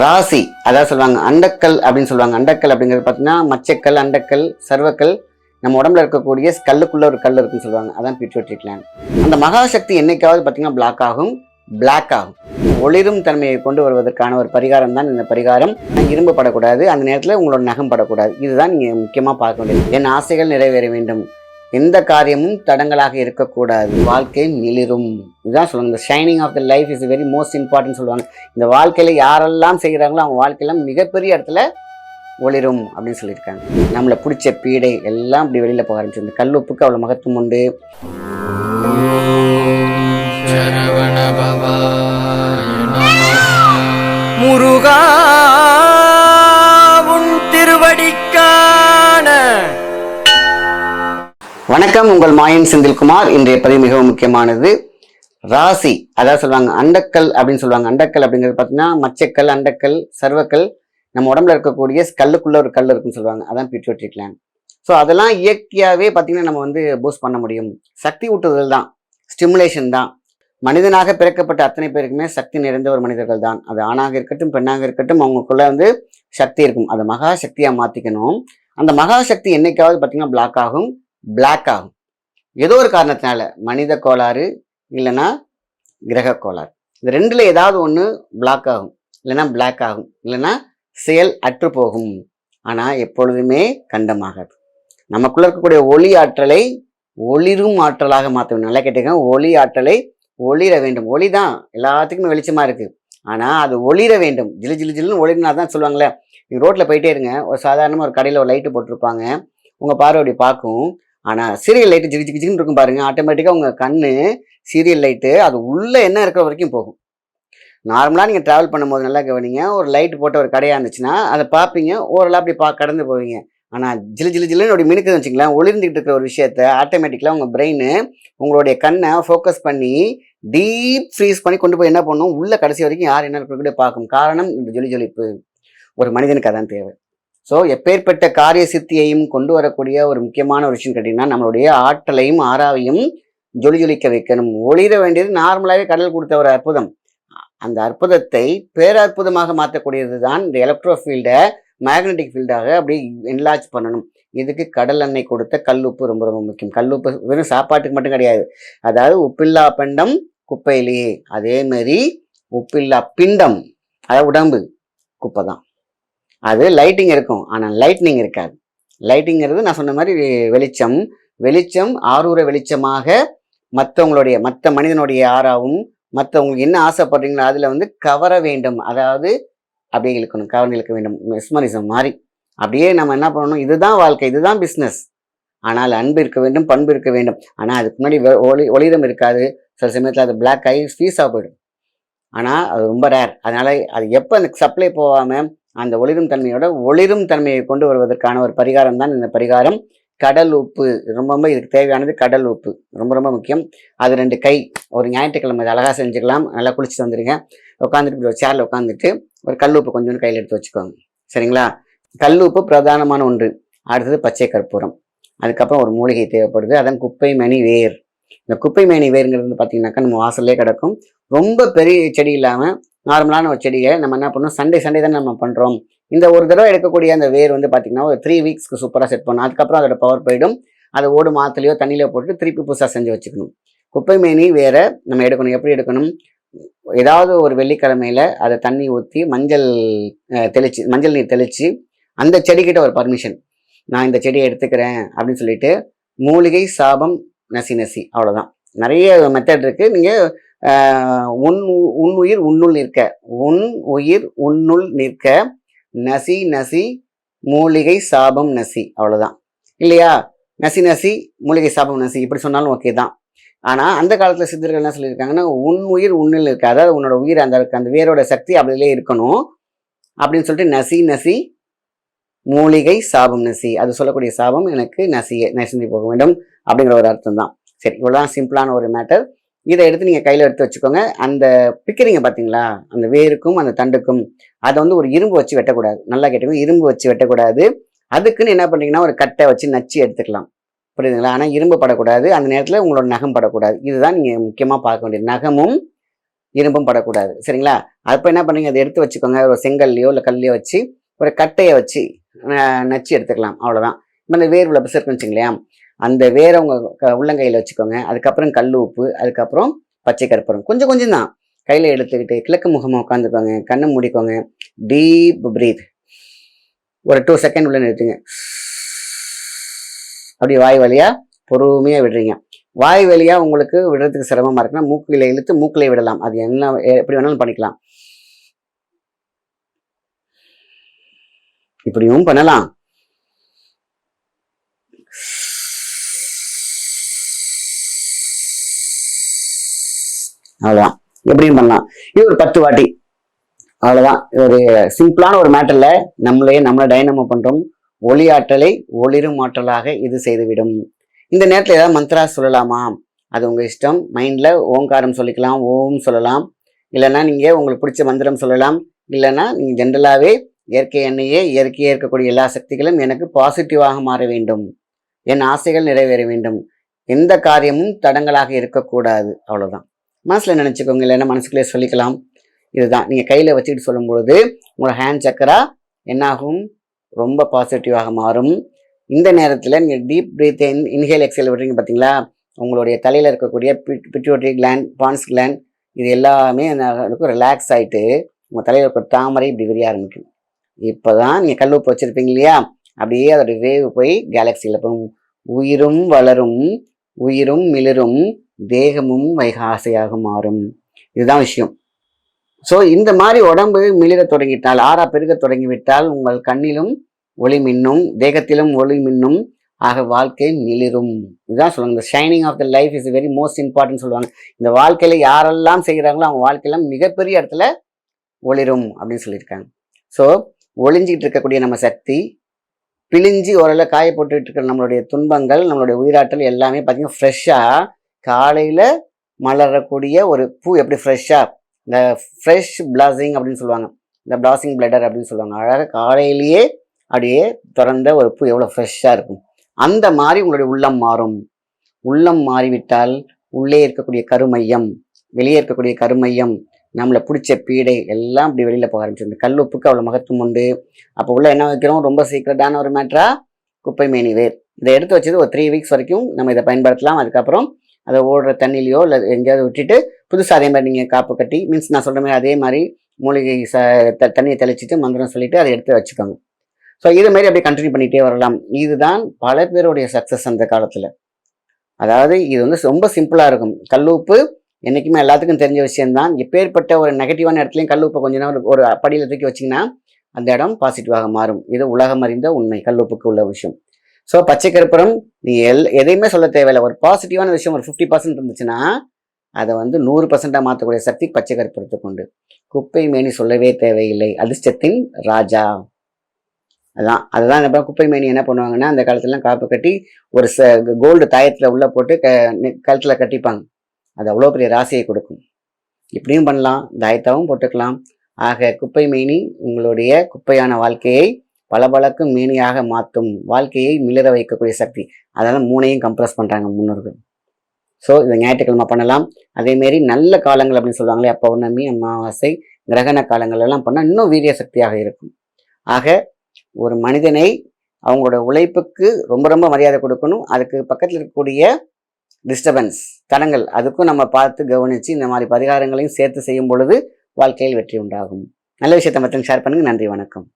ராசி அதாவது சொல்லுவாங்க அண்டக்கல் அப்படின்னு சொல்லுவாங்க. அண்டக்கல் அப்படிங்கிறது பார்த்தீங்கன்னா மச்சக்கல் அண்டக்கல் சர்வக்கல். நம்ம உடம்புல இருக்கக்கூடிய கல்லுக்குள்ள ஒரு கல் இருக்குன்னு சொல்லுவாங்க. அதான் பிட்யூட்ரி கிளான் அந்த மகாசக்தி என்னைக்காவது பார்த்தீங்கன்னா பிளாக் ஆகும் பிளாக் ஆகும். ஒளிரும் தன்மையை கொண்டு வருவதற்கான ஒரு பரிகாரம் தான் இந்த பரிகாரம். இரும்பு படக்கூடாது அந்த நேரத்தில் உங்களோட நகம் படக்கூடாது. இதுதான் நீங்கள் முக்கியமாக பார்க்க வேண்டியது. என் ஆசைகள் நிறைவேற வேண்டும். எந்த காரியமும் தடங்களாக இருக்கக்கூடாது. வாழ்க்கை மிளிரும் இதுதான் சொல்லுவாங்க இந்த shining of the life is very most important சொல்லுவாங்க. இந்த வாழ்க்கையில் யாரெல்லாம் செய்கிறாங்களோ அவங்க வாழ்க்கையெல்லாம் மிகப்பெரிய இடத்துல ஒளிரும் அப்படின்னு சொல்லியிருக்காங்க. நம்மளை பிடிச்ச பீடை எல்லாம் இப்படி வெளியில் போக ஆரம்பிச்சு இந்த கல்லுப்புக்கு அவ்வளோ மகத்துவம் உண்டு. வணக்கம் உங்கள் மாயன் செந்தில்குமார். இன்றைய பதிவு மிகவும் முக்கியமானது. ராசி அதாவது சொல்லுவாங்க அண்டக்கல் அப்படின்னு சொல்லுவாங்க. அண்டக்கல் அப்படிங்கிறது பார்த்தீங்கன்னா மச்சக்கல் அண்டக்கல் சர்வக்கல். நம்ம உடம்புல இருக்கக்கூடிய கல்லுக்குள்ள ஒரு கல் இருக்குன்னு சொல்லுவாங்க. அதான் பிட்யூட்ரி கிளான் ஸோ அதெல்லாம் இயற்கையாகவே பார்த்தீங்கன்னா நம்ம வந்து பூஸ்ட் பண்ண முடியும். சக்தி ஊட்டுதல் தான். ஸ்டிமுலேஷன் தான். மனிதனாக பிறக்கப்பட்ட அத்தனை பேருக்குமே சக்தி நிறைந்த ஒரு மனிதர்கள் தான். அது ஆணாக இருக்கட்டும் பெண்ணாக இருக்கட்டும் அவங்களுக்குள்ள வந்து சக்தி இருக்கும். அதை மகா சக்தியாக மாற்றிக்கணும் அந்த மகா சக்தி என்னைக்காவது பார்த்தீங்கன்னா பிளாக் ஆகும். பிளாக் ஆகும். ஏதோ ஒரு காரணத்தினால மனித கோளாறு இல்லைன்னா கிரக கோளாறு. இந்த ரெண்டில் ஏதாவது ஒன்று பிளாக் ஆகும். இல்லைன்னா பிளாக் ஆகும். இல்லைன்னா செயல் அற்று போகும். ஆனால் எப்பொழுதுமே கண்டமாகாது. நமக்குள்ள இருக்கக்கூடிய ஒளி ஆற்றலை ஒளிரும் ஆற்றலாக மாற்ற வேண்டும் நல்லா கேட்டுங்க ஒளி ஆற்றலை ஒளிர வேண்டும். ஒளி தான். எல்லாத்துக்குமே வெளிச்சமாக இருக்குது ஆனால் அது ஒளிர வேண்டும். ஜிலு ஜிலு ஜிலுன்னு ஒளிரினா தான் சொல்லுவாங்களே. நீங்கள் ரோட்டில் போயிட்டே இருங்க. ஒரு சாதாரணமாக ஒரு கடையில் ஒரு லைட்டு போட்டிருப்பாங்க. உங்கள் பார்வை அப்படி பார்க்கும். ஆனால் சீரியல் லைட்டு ஜிகு ஜிகு ஜிகின்னு இருக்கும் பாருங்க. ஆட்டோமேட்டிக்காக உங்கள் கண்ணு சீரியல் லைட்டு அது உள்ளே என்ன இருக்கிற வரைக்கும் போகும். நார்மலாக நீங்கள் ட்ராவல் பண்ணும்போது நல்லா கவனிங்க. ஒரு லைட் போட்ட ஒரு கடையாக இருந்துச்சுன்னா அதை பார்ப்பீங்க. ஓரளவு அப்படி பா கடந்து போவீங்க. ஆனால் ஜிலு ஜிலு ஜிலுன்னு அப்படி மினுக்குதுன்னு வச்சுங்களேன் ஒளிர்ந்துகிட்டு இருக்கிற ஒரு விஷயத்த ஆட்டோமேட்டிக்கலாக உங்கள் பிரெயின் உங்களுடைய கண்ணை ஃபோக்கஸ் பண்ணி டீப் ஃப்ரீஸ் பண்ணி கொண்டு போய் என்ன பண்ணும்? உள்ள கடைசி வரைக்கும் யார் என்ன இருக்கிற பார்க்கும். காரணம் இந்த ஜொலி ஜொலிப்பு. ஒரு மனிதனுக்கு அதான் தேவை. ஸோ எப்பேற்பட்ட காரிய சித்தியையும் கொண்டு வரக்கூடிய ஒரு முக்கியமான ஒரு விஷயம் கேட்டிங்கன்னா நம்மளுடைய ஆற்றலையும் ஆறாவையும் ஜொலி ஜொலிக்க வைக்கணும். ஒளிர வேண்டியது நார்மலாகவே கடல் கொடுத்த ஒரு அற்புதம். அந்த அற்புதத்தை பேரற்புதமாக மாற்றக்கூடியது தான் இந்த எலக்ட்ரோ ஃபீல்டை மேக்னெட்டிக் ஃபீல்டாக அப்படி என்லார்ஜ் பண்ணணும். இதுக்கு கடல் எண்ணெய் கொடுத்த கல்லுப்பு ரொம்ப ரொம்ப முக்கியம். கல்லுப்பு வெறும் சாப்பாட்டுக்கு மட்டும் கிடையாது. அதாவது உப்பில்லா பண்டம் குப்பையிலேயே அதேமாரி உப்பில்லா பிண்டம் அதாவது உடம்பு குப்பை தான் அது லைட்டிங் இருக்கும். ஆனால் லைட்னிங் இருக்காது. லைட்டிங்கிறது நான் சொன்ன மாதிரி வெளிச்சம். வெளிச்சம் ஆரூர வெளிச்சமாக மற்றவங்களுடைய மற்ற மனிதனுடைய ஆறாவும் மற்றவங்களுக்கு என்ன ஆசைப்படுறீங்களோ அதில் வந்து கவர வேண்டும். அதாவது அப்படியே இழுக்கணும் கவர்ந்து இழுக்க வேண்டும். மெஸ்மரிசம் மாதிரி. அப்படியே நம்ம என்ன பண்ணணும்? இதுதான் வாழ்க்கை இதுதான் பிஸ்னஸ் ஆனால் அன்பு இருக்க வேண்டும் பண்பு இருக்க வேண்டும். ஆனால் அதுக்கு முன்னாடி ஒளி ஒளிரம் இருக்காது. சில சமயத்தில் அது பிளாக் ஆகி ஃபீஸாக போயிடும். ஆனால் அது ரொம்ப ரேர் அதனால் அது எப்போ அந்த சப்ளை போகாமல் அந்த ஒளிரும் தன்மையோட ஒளிரும் தன்மையை கொண்டு வருவதற்கான ஒரு பரிகாரம் தான் இந்த பரிகாரம். கடல் உப்பு ரொம்ப ரொம்ப இதுக்கு தேவையானது கடல் உப்பு. ரொம்ப ரொம்ப முக்கியம். அது ரெண்டு கை. ஒரு ஞாயிற்றுக்கிழமை அழகாக செஞ்சுக்கலாம். நல்லா குளிச்சுட்டு வந்துடுங்க உட்காந்துட்டு ஒரு சேரில் உட்காந்துட்டு ஒரு கல் உப்பு கொஞ்சோண்டு கையில் எடுத்து வச்சுக்கோங்க. சரிங்களா? கல் உப்பு பிரதானமான ஒன்று. அடுத்தது பச்சை கற்பூரம். அதுக்கப்புறம் ஒரு மூலிகை தேவைப்படுது. அதான் குப்பை மணி வேர். இந்த குப்பை மேனி வேருங்கிறது வந்து பார்த்தீங்கன்னாக்கா நம்ம வாசல்லே கிடக்கும். ரொம்ப பெரிய செடி இல்லாமல் நார்மலான ஒரு செடியை நம்ம என்ன பண்ணோம் சண்டே சண்டே தான் நம்ம பண்ணுறோம் இந்த ஒரு தடவை எடுக்கக்கூடிய அந்த வேர் வந்து பார்த்தீங்கன்னா ஒரு த்ரீ வீக்ஸ்க்கு சூப்பராக செட் பண்ணணும் அதுக்கப்புறம் அதோட பவர் போயிடும். அதை ஓடு மாத்துலையோ தண்ணியிலோ போட்டு திருப்பி புதுசாக செஞ்சு வச்சுக்கணும். குப்பைமேனி வேற நம்ம எடுக்கணும். எப்படி எடுக்கணும்? ஏதாவது ஒரு வெள்ளிக்கிழமையில அதை தண்ணி ஊற்றி மஞ்சள் தெளித்து மஞ்சள் நீர் தெளித்து அந்த செடிக்கிட்ட ஒரு பர்மிஷன் நான் இந்த செடியை எடுத்துக்கிறேன் அப்படின்னு சொல்லிட்டு மூலிகை சாபம் நசி நசி. அவ்வளோதான் நிறைய மெத்தட் இருக்குது நீங்கள் உன் உன் உயிர் உன்னுள் நிற்க. உன் உயிர் உன்னுள் நிற்க. நசி நசி மூலிகை சாபம் நசி. அவ்வளோதான் இல்லையா? நசி நசி மூலிகை சாபம் நசி. இப்படி சொன்னாலும் ஓகே தான். ஆனால் அந்த காலத்தில் சித்தர்கள் என்ன சொல்லியிருக்காங்கன்னா உன் உயிர் உன்னில் இருக்க அதாவது உன்னோட உயிர் அந்த அந்த வேரோட சக்தி அப்படிலே இருக்கணும். அப்படின்னு சொல்லிட்டு நசி நசி மூலிகை சாபம் நசி. அது சொல்லக்கூடிய சாபம் எனக்கு நசிய நசிந்து போக வேண்டும் அப்படிங்கிற ஒரு அர்த்தம் தான் சரி இவ்வளோதான் சிம்பிளான ஒரு மேட்டர் இதை எடுத்து நீங்கள் கையில் எடுத்து வச்சுக்கோங்க. அந்த பிக்கிறீங்க பார்த்தீங்களா அந்த வேருக்கும் அந்த தண்டுக்கும் அதை வந்து ஒரு இரும்பு வச்சு வெட்டக்கூடாது. நல்லா கேட்டுக்கோங்க. இரும்பு வச்சு வெட்டக்கூடாது. அதுக்குன்னு என்ன பண்ணுறீங்கன்னா ஒரு கட்டை வச்சு நச்சு எடுத்துக்கலாம். புரியுதுங்களா? ஆனால் இரும்பு படக்கூடாது. அந்த நேரத்தில் உங்களோட நகம் படக்கூடாது. இதுதான் நீங்கள் முக்கியமாக பார்க்க வேண்டியது. நகமும் இரும்பும் படக்கூடாது. சரிங்களா? அப்போ என்ன பண்ணுறீங்க அதை எடுத்து வச்சுக்கோங்க. ஒரு செங்கல்லையோ இல்லை கல்லையோ வச்சு ஒரு கட்டையை வச்சு நச்சு எடுத்துக்கலாம். அவ்வளோதான் இப்போ இந்த வேர் உள்ள பிசு இருக்குன்னு வச்சுங்களேன் அந்த வேற உங்கள் உள்ளங்கையில் வச்சுக்கோங்க. அதுக்கப்புறம் கல் உப்பு அதுக்கப்புறம் பச்சை கற்பூரம். கொஞ்சம் கொஞ்சம் தான். கையில் எடுத்துக்கிட்டு கிழக்கு முகமாக உட்காந்துக்கோங்க கண்ணை மூடிக்கோங்க. டீப் ப்ரீத் ஒரு டூ செகண்ட் உள்ள நிறுத்துங்க. அப்படி வாய் வழியாக பொறுமையாக விடுறீங்க. வாய் வழியாக உங்களுக்கு விடுறதுக்கு சிரமமாக இருக்குன்னா மூக்கில இழுத்து மூக்கிலே விடலாம். அது என்ன எப்படி வேணாலும் பண்ணிக்கலாம். இப்படியும் பண்ணலாம். அவ்வளோதான் எப்படியும் பண்ணலாம். இது ஒரு பத்து வாட்டி. அவ்வளோதான் ஒரு சிம்பிளான ஒரு மேட்டரில் நம்மளே நம்மளை டைனமோ பண்ணுறோம் ஒளி ஆற்றலை ஒளிரும் ஆற்றலாக இது செய்துவிடும். இந்த நேரத்தில் ஏதாவது மந்த்ரா சொல்லலாமா? அது உங்கள் இஷ்டம். மைண்டில் ஓங்காரம் சொல்லிக்கலாம் ஓம் சொல்லலாம். இல்லைன்னா நீங்கள் உங்களுக்கு பிடிச்ச மந்திரம் சொல்லலாம். இல்லைன்னா நீங்கள் ஜென்ரலாகவே இயற்கை எண்ணெயே இயற்கையே இருக்கக்கூடிய எல்லா சக்திகளும் எனக்கு பாசிட்டிவாக மாற வேண்டும். என் ஆசைகள் நிறைவேற வேண்டும். எந்த காரியமும் தடங்களாக இருக்கக்கூடாது. அவ்வளோதான் மனசில் நினச்சிக்கோங்க இல்லைன்னா மனசுக்குள்ளே சொல்லிக்கலாம். இதுதான். நீங்கள் கையில் வச்சுக்கிட்டு சொல்லும் பொழுது உங்களோட ஹேண்ட் சக்கரா என்னாகும்? ரொம்ப பாசிட்டிவாக மாறும். இந்த நேரத்தில் நீங்கள் deep breath in inhale exhale விடுறீங்க பார்த்தீங்களா உங்களுடைய தலையில் இருக்கக்கூடிய பிட்யூட்டரி கிளாண்ட் பான்ஸ் கிளாண்ட் இது எல்லாமே ரிலாக்ஸ் ஆகிட்டு உங்கள் தலையில் இருக்கிற தாமரை இப்படி விரிய ஆரம்பிக்கும். இப்போ தான் நீங்கள் கல் வச்சுருப்பீங்க இல்லையா? அப்படியே அதோடைய வேவு போய் கேலக்சியில் போகும். உயிரும் வளரும். உயிரும் மிளரும். தேகமும் வைகாசையாக மாறும். இதுதான் விஷயம். ஸோ இந்த மாதிரி உடம்பு மிளிர தொடங்கிட்டால் ஆறா பெருக தொடங்கிவிட்டால் உங்கள் கண்ணிலும் ஒளி மின்னும் தேகத்திலும் ஒளி மின்னும் ஆக வாழ்க்கை மிளிரும். இதுதான் சொல்லுவாங்க. இந்த shining of the life is very most important சொல்லுவாங்க. இந்த வாழ்க்கையில யாரெல்லாம் செய்கிறாங்களோ அவங்க வாழ்க்கையில மிகப்பெரிய இடத்துல ஒளிரும் அப்படின்னு சொல்லியிருக்காங்க. ஸோ ஒளிஞ்சிக்கிட்டு இருக்கக்கூடிய நம்ம சக்தி பிழிஞ்சு ஓரளவு காய போட்டுட்டு இருக்கிற நம்மளுடைய துன்பங்கள் நம்மளுடைய உயிராற்றல் எல்லாமே பார்த்தீங்கன்னா ஃப்ரெஷ்ஷாக காலையில் மலரக்கூடிய ஒரு பூ எப்படி ஃப்ரெஷ்ஷாக இந்த ஃப்ரெஷ் பிளாசிங் அப்படின்னு சொல்லுவாங்க. இந்த பிளாசிங் பிளடர் அப்படின்னு சொல்லுவாங்க. அழகாக காலையிலேயே அப்படியே திறந்த ஒரு பூ எவ்வளோ ஃப்ரெஷ்ஷாக இருக்கும். அந்த மாதிரி உங்களுடைய உள்ளம் மாறும். உள்ளம் மாறிவிட்டால் உள்ளே இருக்கக்கூடிய கருமையம் வெளியே இருக்கக்கூடிய கருமையம் நம்மளை பிடிச்ச பீடை எல்லாம் இப்படி வெளியில் போக ஆரம்பிச்சு கல் உப்புக்கு அவ்வளோ மகத்துவம் உண்டு. அப்போ உள்ள என்ன வைக்கிறோம்? ரொம்ப சீக்கிரட்டான ஒரு மேட்ரா குப்பை மேனி வேர். இதை எடுத்து வச்சது ஒரு த்ரீ வீக்ஸ் வரைக்கும் நம்ம இதை பயன்படுத்தலாம். அதுக்கப்புறம் அதை ஓடுற தண்ணிலையோ இல்லை எங்கேயாவது விட்டுட்டு புதுசாக அதே மாதிரி நீங்கள் காப்பு கட்டி மீன்ஸ் நான் சொல்கிற மாதிரி அதே மாதிரி மூலிகை ச த- தண்ணியை தெளிச்சிட்டு மந்திரம் சொல்லிவிட்டு அதை எடுத்து வச்சுக்கோங்க. ஸோ இது மாதிரி அப்படியே கண்டினியூ பண்ணிகிட்டே வரலாம். இதுதான் பல பேருடைய சக்ஸஸ் அந்த காலத்தில். அதாவது இது வந்து ரொம்ப சிம்பிளாக இருக்கும். கல்லூப்பு என்றைக்குமே எல்லாத்துக்கும் தெரிஞ்ச விஷயம்தான். எப்பேற்பட்ட ஒரு நெகட்டிவான இடத்துலையும் கல்லுப்பை கொஞ்ச நேரம் ஒரு படியில் தூக்கி வச்சிங்கன்னா அந்த இடம் பாசிட்டிவாக மாறும். இது உலகம் அறிந்த உண்மை கல்லுப்புக்கு உள்ள விஷயம். ஸோ பச்சை கருப்புரம் நீ எல் எதையுமே சொல்ல தேவையில்லை. ஒரு பாசிட்டிவான விஷயம் ஒரு ஃபிஃப்டி பர்சன்ட் இருந்துச்சுன்னா அதை வந்து நூறு பர்சன்டாக மாற்றக்கூடிய சக்தி பச்சை கருப்புறத்துக்கு உண்டு. குப்பை மேனி சொல்லவே தேவையில்லை. அதிர்ஷ்டத்தின் ராஜா. அதான் அதுதான் இப்போ குப்பை மேனி என்ன பண்ணுவாங்கன்னா அந்த காலத்துலலாம் காப்பு கட்டி ஒரு ச கோல்டு தாயத்தில் உள்ளே போட்டு க கழுத்தில் கட்டிப்பாங்க. அது அவ்வளோ பெரிய ராசியை கொடுக்கும். இப்படியும் பண்ணலாம். தாயத்தாவும் போட்டுக்கலாம். ஆக குப்பை மேனி உங்களுடைய குப்பையான வாழ்க்கையை பளபளக்கும் மேனியாக மாற்றும் வாழ்க்கையை மிளிர வைக்கக்கூடிய சக்தி. அதெல்லாம் மூணையும் கம்ப்ரஸ் பண்ணுறாங்க முன்னோர்கள். ஸோ இதை ஞாயிற்றுக்கிழமை பண்ணலாம். அதேமாரி நல்ல காலங்கள் அப்படின்னு சொல்லுவாங்களே பௌர்ணமி அமாவாசை கிரகண காலங்கள் எல்லாம் பண்ணால் இன்னும் வீரிய சக்தியாக இருக்கும். ஆக ஒரு மனிதனை அவங்களோட உழைப்புக்கு ரொம்ப ரொம்ப மரியாதை கொடுக்கணும். அதுக்கு பக்கத்தில் இருக்கக்கூடிய டிஸ்டர்பன்ஸ் தடங்கள் அதுக்கும் நம்ம பார்த்து கவனித்து இந்த மாதிரி பரிகாரங்களையும் சேர்த்து செய்யும் பொழுது வாழ்க்கையில் வெற்றி உண்டாகும். நல்ல விஷயத்தை மட்டும் ஷேர் பண்ணுங்கள் நன்றி வணக்கம்.